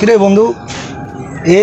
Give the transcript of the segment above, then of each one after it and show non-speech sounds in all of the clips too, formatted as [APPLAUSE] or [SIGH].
কিরে বন্ধু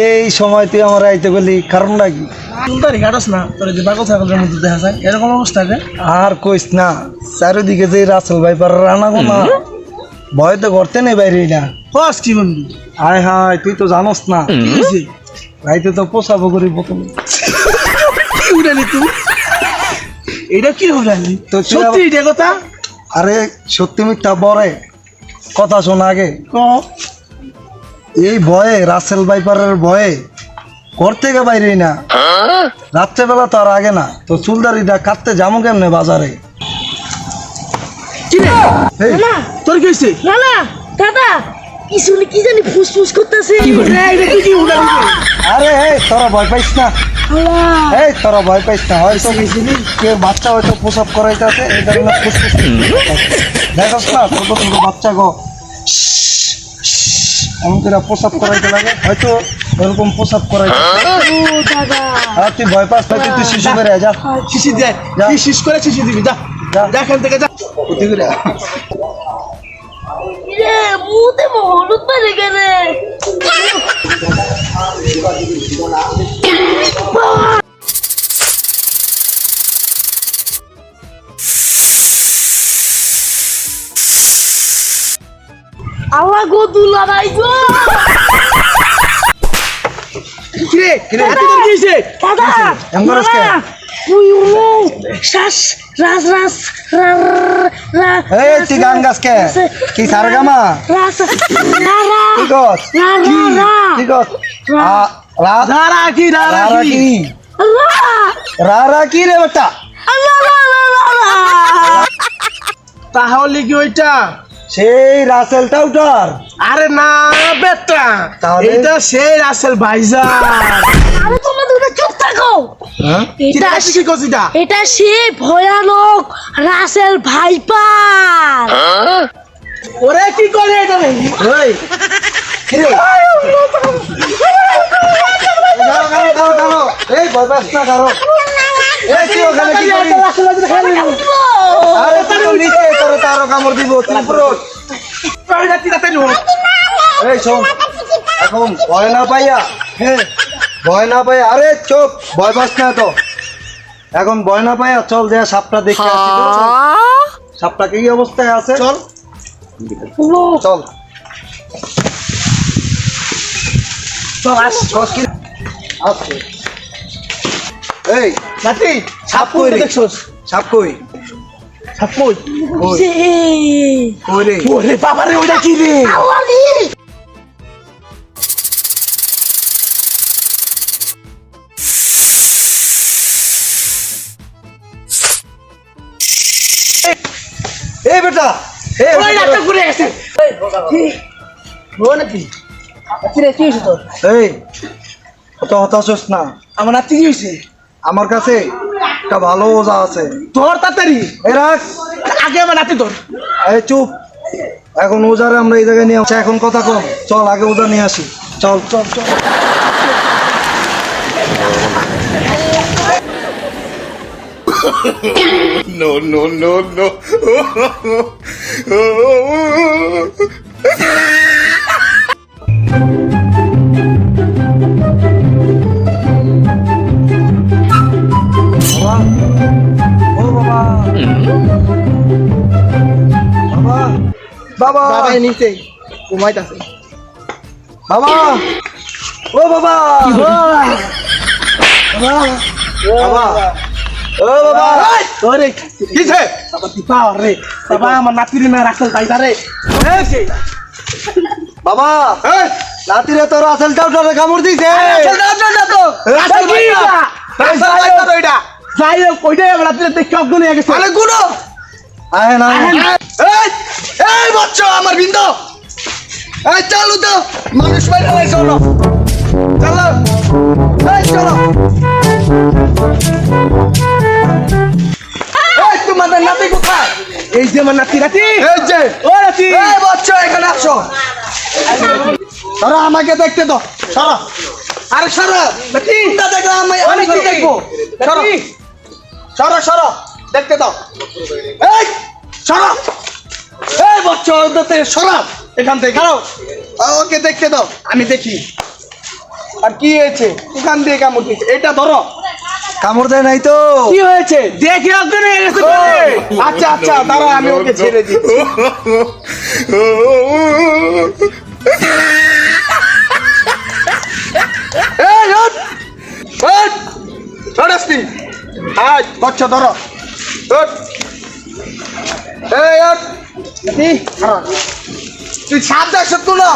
এই সময় তুই আমার আইতে বলি কারণটা কি? সুন্দরী কাটস না? তোর যে বাগল ছাগলের মধ্যে দেখা যায় এরকম অবস্থা আর কইস না চারিদিকে যে রাসেল ভাই পার রানা গোনা ভয় তো করতে নেই বাইরে না কি বন্ধু। হায় হায় তুই তো জানোস না। রাইতে তো পোষাবো করি কি উড়ালি তুই? এটা কি উড়ালি? তো সত্যি এটা কথা? আরে সত্যি মিথ্যা বরে কথা শোনা আগে। ক? এই ভয়ে রাসেল ভাইপারের ভয়ে ঘর থেকে বাইরে না। রাত্রেবেলা তো আর আগে না। তো চুলদারিটা কাটতে যাব কেমনে বাজারে? কি এই, না তোর কি হয়েছে না না দাদা কি শুনি কি জানি ফুসফুস করতেছে। আরে এই তোরা ভয় পাইস না। এই তোরা ভয় পাইস না। হয়তো কে বাচ্চা হয়তো প্রসাব করাইতেছে এই কারণে ফুসফুস দেখস না ছোট ছোট বাচ্চা গো। এমন করে প্রসাব করাইতে লাগে। হয়তো এরকম প্রসাব করাইতে ও দাদা। আর তুই ভয় পাস না তুই তুই শিশু বেড়ে যা। শিশি দে যা। কি শিশ করে শিশি দিবি যা। যা। যা এখান থেকে যা। কোথায় করে হলুদ পারে গেলে আল্লাহ গো দুলা নাই গো কি রে কি রে? এত তোর কি হয়েছে দাদা এমন করস কে? দাদা, উই উলো শ্বাস রাস রাস রা- রা- এই তুই গান গাছ কে কি সারগামা রাস রা রা কি গছ রা রা রা কি গছ আ- রা দাঁড়া কি দাঁড়া রা কি রা রা রা কি রে বেটা রা রা রা রা রা তাহলে কি ওইটা সেই রাসেলটা উঠার আরে না বেটা তাহলে? এটা সেই রাসেল ভাইজান। আরে তোমরা দুটো চুপ থাকো। হ্যাঁ? এটা কি কি করছিস এটা এটা সে ভয়ানক রাসেল ভাইপার। ওরে কি করে এটা রে? ওই। কি রে? দাঁড়াও, দাঁড়াও, দাঁড়াও, দাঁড়াও। এই ভয় পাস না কারও এই তুই ওখানে কি করিস? নিচে তোর তারও কামড় দিব তুই ওঠ। এই শোন এখন ভয় না পাইয়া হ্যাঁ ভয় না পাইয়া আরে চুপ ভয় পাস না তো। এখন ভয় না পাইয়া চল যে সাপটা দেখে আসি তো, সাপটা কি অবস্থায় আছে? চল। চল। চল। আস আচ্ছা এই নাতি সাপ কই দেখছস? সাপ কই? সাপ কই কই সে কই রে ওরে বাবা রে ওইটা কি রে? আওয়ালি এই বেটা এই ওই নাটক করে আছে ও নাকি? কি কি হয়েছে তোর? এই অত হতাশস না। আমার নাতি কি হয়েছে? আমার কাছে একটা ভালো ওজা আছে। তোর তাড়াতাড়ি। এই রাখ। আগে আমার নাতি তোর এই চুপ। এখন ওজারে আমরা এই জায়গায় নিয়ে আসছি এখন কথা কম। চল আগে ওজা নিয়ে আসি। চল চল চল। No, no, no, no. [LAUGHS] [LAUGHS] বাবা। বাবা নিচে ঘুমাইতাছে। বাবা। ও বাবা। বাবা। ও বাবা। তোরে কিছে বাবা পাওয়ার রে। বাবা আমার নাতির না রাখল তাই রে বাবা। নাতিরে তোর আসলটা উঠারে কামড় দিছে। রাসেল ভাইয়া। রাসেল ভাইয়া। তো এটা যাই হোক ওইটাই আমার নাতির দেখে অজ্ঞ গেছে। আরে গুনো আয় না। এই! এই বাচ্চা আমার বিন্দু। এই চালু তো মানুষ বাইরে নাই চলো। চলো। এই চলো। এই তোমাদের নাতি কোথায়? এই যে আমার নাতি নাতি। এই যে। ও নাতি। এই বাচ্চা এখানে আসো। সরা আমাকে দেখতে দাও। সরা। আরে সরা নাতি। না দেখলে আমি আমি কি দেখব? সরা। সরা সরা। দেখতে দাও। এই সরা। বাচ্চা এখান থেকে ওকে দেখতে দাও আমি দেখি। আর কি হয়েছে? ওখান দিয়ে কামড় দিচ্ছে এটা ধরো। কামড় দেয় নাই তো। কি হয়েছে? দেখে অজ্ঞান হয়ে গেছে আচ্ছা আচ্ছা দাঁড়া আমি ওকে ছেড়ে আসতি আজ বাচ্চা ধরো। এই। তুই সাপ দেখছ তো না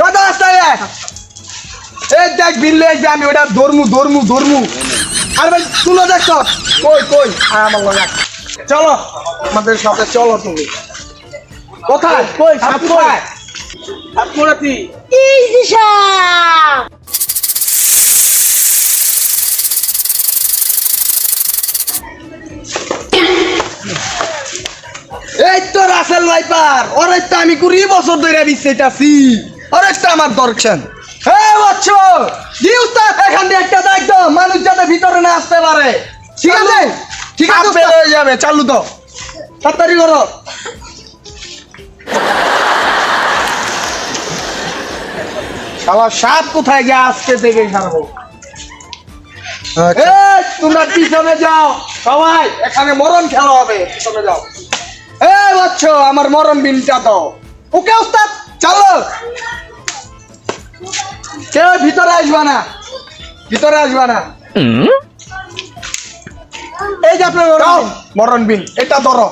কথা আসতে এই দেখ বিল্লে যে আমি ওটা ধর্মু ধর্মু ধর্মু। আর ভাই তুলো দেখছ কই কই? আর আমার লগে। চলো। আমাদের সাথে চলো তুমি। কোথায়? কই সাপ কোথায়? সাপ কোথায় এই যে সাপ! এই তো রাসেল ভাইপার তো আমি কুড়ি বছর ধরে বিচ্ছেটাছি তো আমার দরকার হ্যাঁ উস্তাদ এখান দিয়ে একটা দায়িত্ব মানুষ যাতে ভিতরে না আসতে পারে। ঠিক আছে? ঠিক আছে বের হয়ে যাবে চালু তো। তাড়াতাড়ি করো। শালা সাপ কোথায় গিয়ে আজকে থেকে ছাড়বো? আচ্ছা। তোমরা পিছনে যাও। সবাই এখানে মরণ খেলা হবে পিছনে যাও। এ বাচ্চ আমার মরণ বিলটা দাও। ওকে ওস্তাদ? চালো কে ভিতরে আসবা না। ভিতরে আসবা না। এই যে আপনার মরণ বিল। মরণ বিল। এটা ধরো।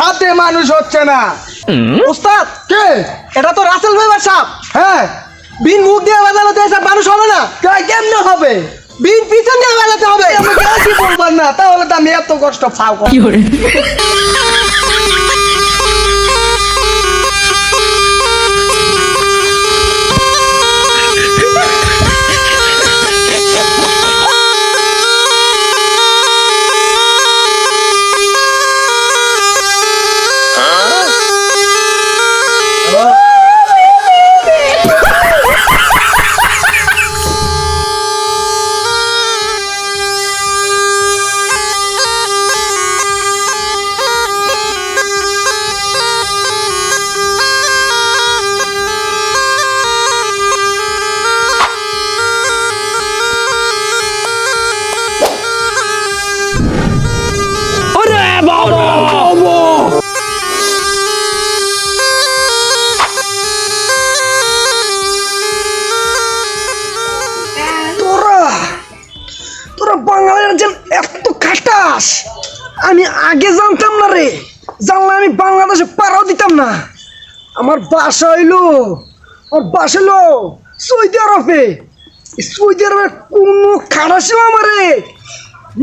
সাথে মানুষ হচ্ছে না। উস্তাদ কে? এটা তো রাসেল ভাইবার সাপ। হ্যাঁ বিন মুখ দিয়ে বাজানো তো এসব মানুষ হবে না? কেমনে হবে? বিন পিছন দিয়ে বাজাতে হবে। আমি কি বলবার না? তাহলে তো আমি এত কষ্ট পাও তোরা আগে জানতাম না রে। জানলে আমি বাংলাদেশে পারাও দিতাম না। আমার বাসা হইল, আমার বাসা হইল সৌদি আরবে। সৌদি আরবে কোনো খাটাসও আমারে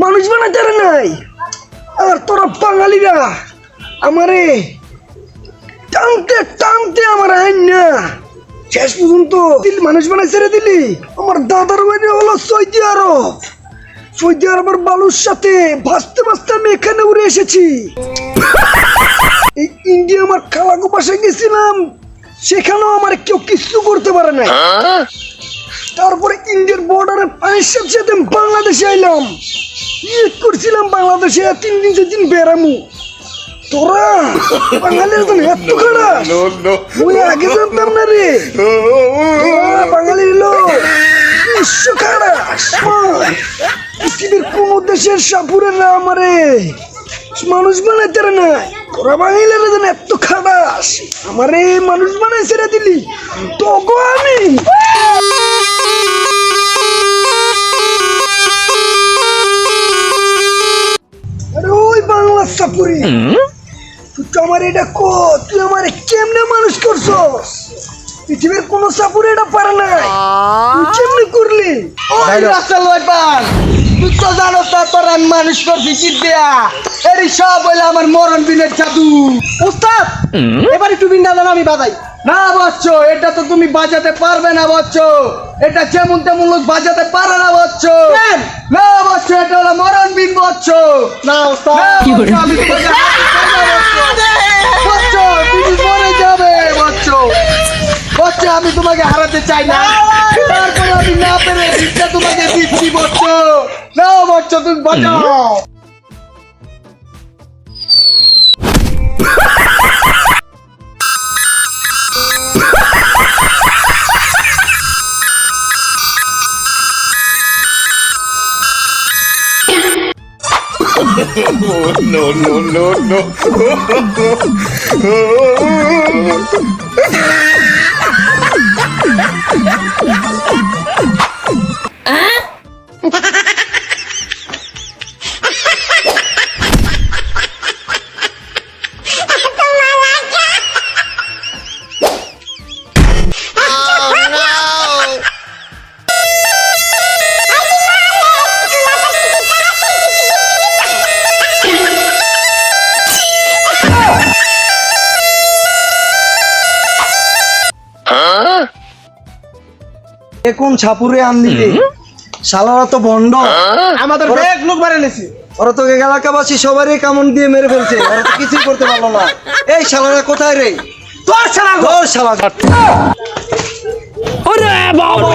মানুষ বানাইতে পারে নাই। আর তোরা বাঙালিরা আমারে টানতে টানতে আমার আইন না। শেষ পর্যন্ত মানুষ বানাই ছেড়ে দিলি। আমার দাদার বাড়ি হলো সৌদি আরব। সৌদি আরবের বালুর সাথে ভাসতে ভাসতে আমি এখানে উড়ে এসেছি এই ইন্ডিয়া আমার খালাকো বাসায় গেছিলাম সেখানেও আমার কেউ কিছু করতে পারে না তারপরে ইন্ডিয়ার বর্ডারে পায়ের সাথে সাথে বাংলাদেশে আইলাম ইয়ে করছিলাম বাংলাদেশে তিন দিন চার দিন বেড়ামু তোরা বাঙালির তো এত খারাপ আগে জানতাম না রে তোরা বাঙালি লোক পৃথিবীর কোন দেশের সাপুরে না আমারে মানুষ বানাইতে না। তোরা বাঙালিরা যেন এত খারাপ আমারে মানুষ বানাই ছেড়ে দিলি। তোগো আমি। ওই বাংলা সাপুরি। তুই তো আমার এটা কো তুই আমার কেমনে মানুষ করছস? পৃথিবীর কোনো সাপুরে এটা পারে না। তুই কেমনি করলি? ওই. রাস্তা তুই তো তোর আমি মানুষ করছি জিত দেয়া। এরি সব হইলে আমার মরণ বিনের জাদু। উস্তাদ এবার একটু বিন্দা দেন আমি বাজাই। না বচ্চ এটা তো তুমি বাজাতে পারবে না বচ্চ। এটা যেমন তেমন লোক বাজাতে পারে না বচ্চ। না বচ্চ এটা হলো মরণ বিন বচ্চ। না উস্তাদ। বচ্চ আমি তোমাকে হারাতে চাই না। তারপরে আমি না পেরে ভিক্ষা তোমাকে দিচ্ছি বচ্চ না বচ্চ তুমি বাঁচাও। No, no, no, no. [LAUGHS] এ কোন ছাপুরে আনলি রে? শালারা তো ভণ্ড আমাদের ব্যাগ লোক মারে নিছি। ওরা তো এলাকাবাসী সবারই কামড় দিয়ে মেরে ফেলছে। ওরা তো কিছুই করতে পারল না। এই শালারা কোথায় রে? তোর ছাড়া ঘর শালা ওরে বাবা।